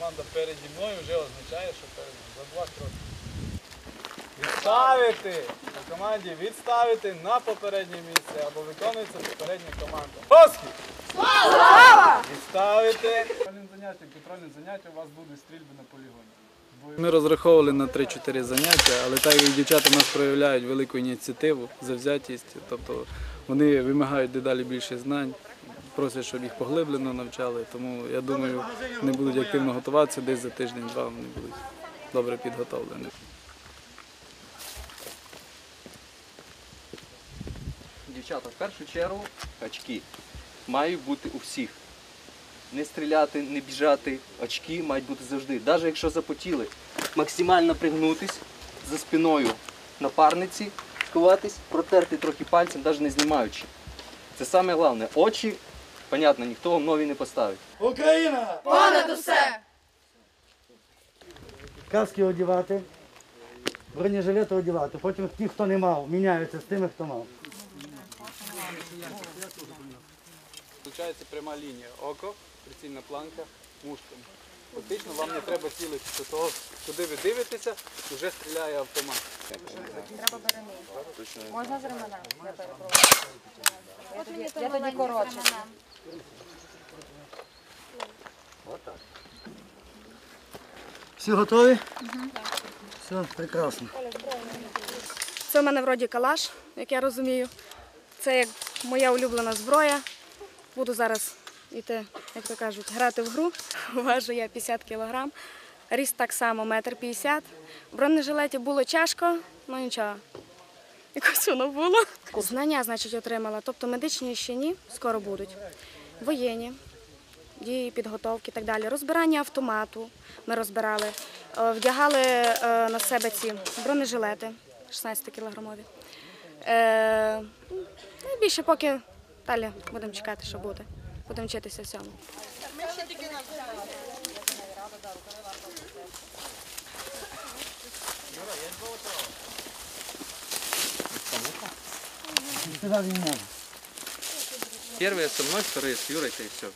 команда переді мною вже означає, що перед за два кроки. Відставити по команді відставити на попереднє місце або виконується попередня команда. Поски! Слава! Відставити. Контрольним заняттям, контрольним заняттям у вас буде стрільби на полігоні. Ми розраховували на 3-4 заняття, але так як дівчата в нас проявляють велику ініціативу, завзятість, тобто вони вимагають дедалі більше знань, просять, щоб їх поглиблено навчали. Тому я думаю, вони будуть активно готуватися, десь за тиждень-два вони будуть добре підготовлені. Дівчата, в першу чергу очки мають бути у всіх. Не стріляти, не біжати, очки мають бути завжди. Навіть якщо запотіли, максимально пригнутись за спиною напарниці, сховатись, протерти трохи пальцем, навіть не знімаючи. Це саме головне. Очі, понятно, ніхто вам нові не поставить. Україна! Понад усе! Каски одягати, бронежилети одягати. Потім ті, хто не мав, міняються з тими, хто мав. Включається пряма лінія. Око, прицільна планка, мушками. Фактично вам не треба цілитися того, куди ви дивитеся, вже стріляє автомат. Треба береми. Можна з ремена? Я тоді коротше. Всі готові? Все, прекрасно. Це в мене вроді калаш, як я розумію. Це як моя улюблена зброя. Буду зараз йти, як то кажуть, грати в гру. Важу я 50 кілограм. Ріст так само, метр 50. В бронежилеті було тяжко, ну нічого. Якось воно було. Знання, значить, отримала. Тобто медичні ще ні, скоро будуть. Воєнні, дії, підготовки і так далі. Розбирання автомату ми розбирали. Е, Вдягали е, на себе ці бронежилети 16-кілограмові. Е, ну, більше поки далі будемо чекати, що буде. Будемо вчитися всьому. Він може. Перший со мною, вторий з Юрою, та і все.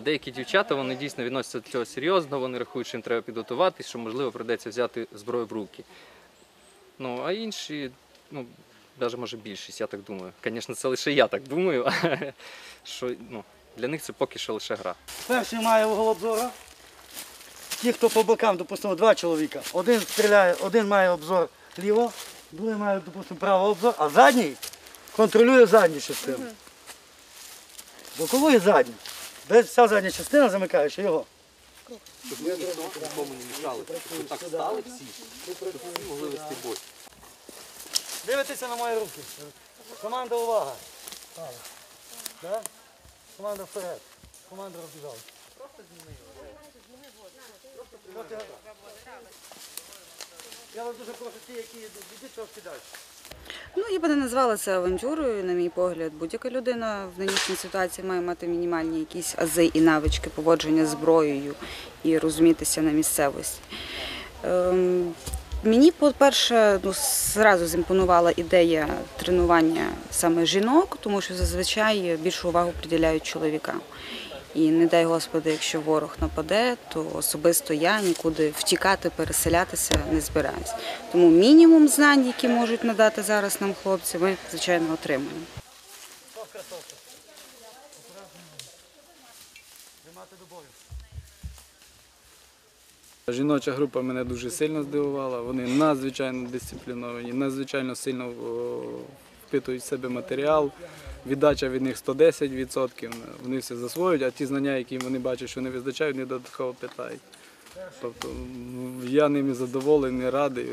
Деякі дівчата вони дійсно відносяться до цього серйозно, вони рахують, що їм треба підготуватись, що можливо прийдеться взяти зброю в руки. Ну, а інші, ну, навіть може більшість, я так думаю. Звісно, це лише я так думаю, що ну, для них це поки що лише гра. Перший має угол обзору. Ті, хто по бокам, допустимо, два чоловіка. Один стріляє, один має обзор ліво, другий має, допустимо, право обзор, а задній контролює задню частину. Боковий задній. Десь вся задня частина замикає, що його. Щоб ми нікому не мішали. Щоб так стали всі, щоб всі могли вести бой. Дивитеся на мої руки. Команда увага. Да? Команда вперед. Команда розбіжала. Просто Я вас дуже прошу, ті, які йдуть трошки далі. Ну, я би не назвала це авантюрою, на мій погляд. Будь-яка людина в нинішній ситуації має мати мінімальні якісь ази і навички поводження з зброєю і розумітися на місцевості. Ем, Мені, по-перше, ну, зразу зімпонувала ідея тренування саме жінок, тому що зазвичай більшу увагу приділяють чоловікам. І не дай Господи, якщо ворог нападе, то особисто я нікуди втікати, переселятися не збираюсь. Тому мінімум знань, які можуть надати зараз нам хлопці, ми звичайно бою. Жіноча група мене дуже сильно здивувала. Вони надзвичайно дисципліновані, надзвичайно сильно впитують в себе матеріал. Віддача від них 110%. Вони все засвоюють, а ті знання, які вони бачать, що не визначають, вони додатково питають. Тобто я ними задоволений, радий.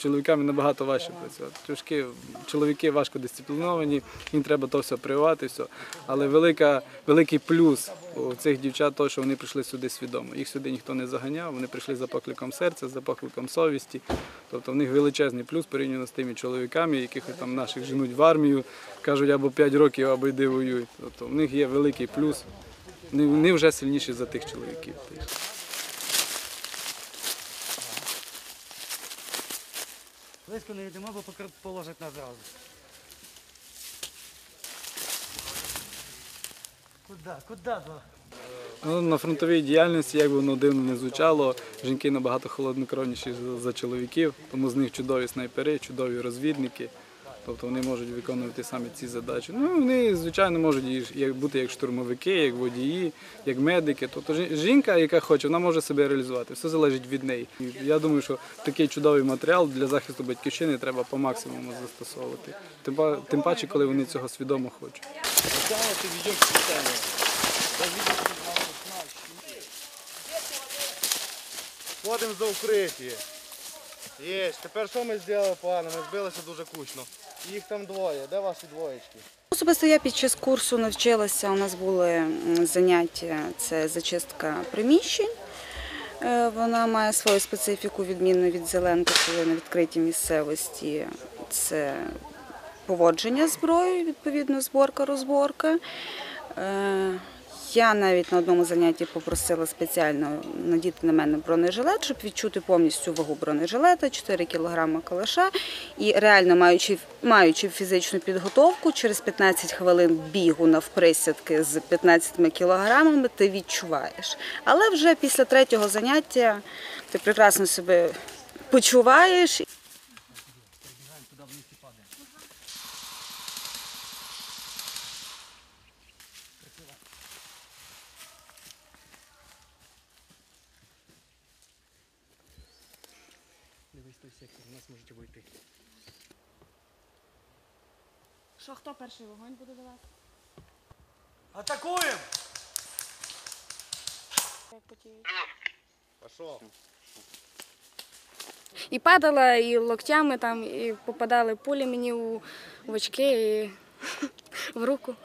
Чоловіками набагато важче працювати. Трошки чоловіки важко дисципліновані, їм треба то все прививати, все. Але велика, великий плюс у цих дівчат, то, що вони прийшли сюди свідомо. Їх сюди ніхто не заганяв, вони прийшли за покликом серця, за покликом совісті. Тобто в них величезний плюс порівняно з тими чоловіками, яких там наших женуть в армію, кажуть або 5 років, або йди воюй. Тобто в них є великий плюс. Вони вже сильніші за тих чоловіків. Близько не йдемо, бо положать нас зразу. Куди? Куди? Ну, на фронтовій діяльності, як би воно дивно не звучало, жінки набагато холоднокровніші за чоловіків, тому з них чудові снайпери, чудові розвідники. Тобто вони можуть виконувати саме ці задачі. Ну, вони, звичайно, можуть бути як штурмовики, як водії, як медики. Тобто жінка, яка хоче, вона може себе реалізувати. Все залежить від неї. Я думаю, що такий чудовий матеріал для захисту батьківщини треба по максимуму застосовувати. Тим, паче, коли вони цього свідомо хочуть. Ходимо за укриття. Є, тепер що ми зробили погано? Ми збилися дуже кучно. Їх там двоє. Де ваші двоєчки? Особисто я під час курсу навчилася. У нас були заняття це зачистка приміщень. Е, Вона має свою специфіку, відмінну від зеленки, коли на відкритій місцевості це поводження з зброєю, відповідно, зборка, розборка. Я навіть на одному занятті попросила спеціально надіти на мене бронежилет, щоб відчути повністю вагу бронежилета, 4 кг калаша. І реально маючи, маючи фізичну підготовку, через 15 хвилин бігу навприсядки з 15 кілограмами ти відчуваєш. Але вже після третього заняття ти прекрасно себе почуваєш. Що хто перший вогонь буде давати? Атакуємо! Як. Пішов. І падала, і локтями там, і попадали пулі мені у, в очки і в руку.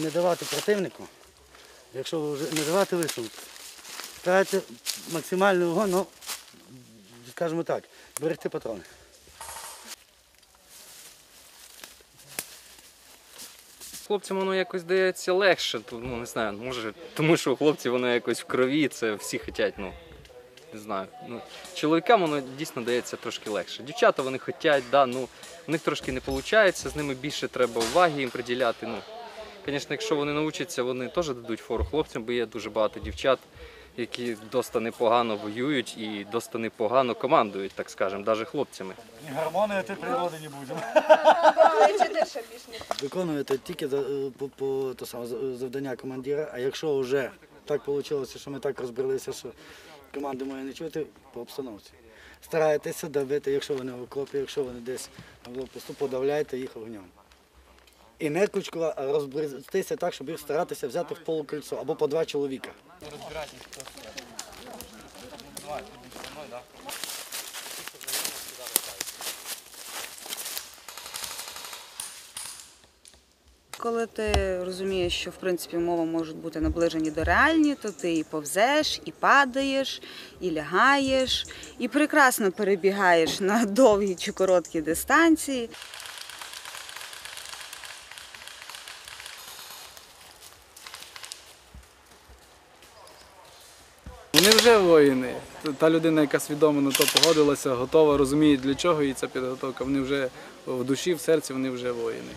Не давати противнику, якщо ви вже не давати висунути. Старайте максимальний вогонь, ну, скажімо так, берегти патрони. Хлопцям воно якось дається легше, ну не знаю, може, тому що хлопці воно якось в крові, це всі хочуть, ну не знаю. Ну, чоловікам воно дійсно дається трошки легше. Дівчата вони хочуть, да, ну, у них трошки не виходить, з ними більше треба уваги їм приділяти. Ну, звісно, якщо вони навчаться, вони теж дадуть фору хлопцям, бо є дуже багато дівчат, які доста непогано воюють і доста непогано командують, так скажемо, навіть хлопцями. Ні гормони ти природи не будемо. Виконуєте тільки за- е, по, по то саме завдання командира, а якщо вже так вийшло, що ми так розбилися, що команди моєї не чути, по обстановці. Старайтеся давити, якщо вони в окопі, якщо вони десь в блокпосту, подавляйте їх вогнем. І не кучкова, а розбрестися так, щоб їх старатися взяти в полукольцо або по два чоловіка. Коли ти розумієш, що в принципі умови можуть бути наближені до реальні, то ти і повзеш, і падаєш, і лягаєш, і прекрасно перебігаєш на довгі чи короткі дистанції. Вони вже воїни. Та людина, яка свідомо на то погодилася, готова, розуміє, для чого їй ця підготовка. Вони вже в душі, в серці, вони вже воїни.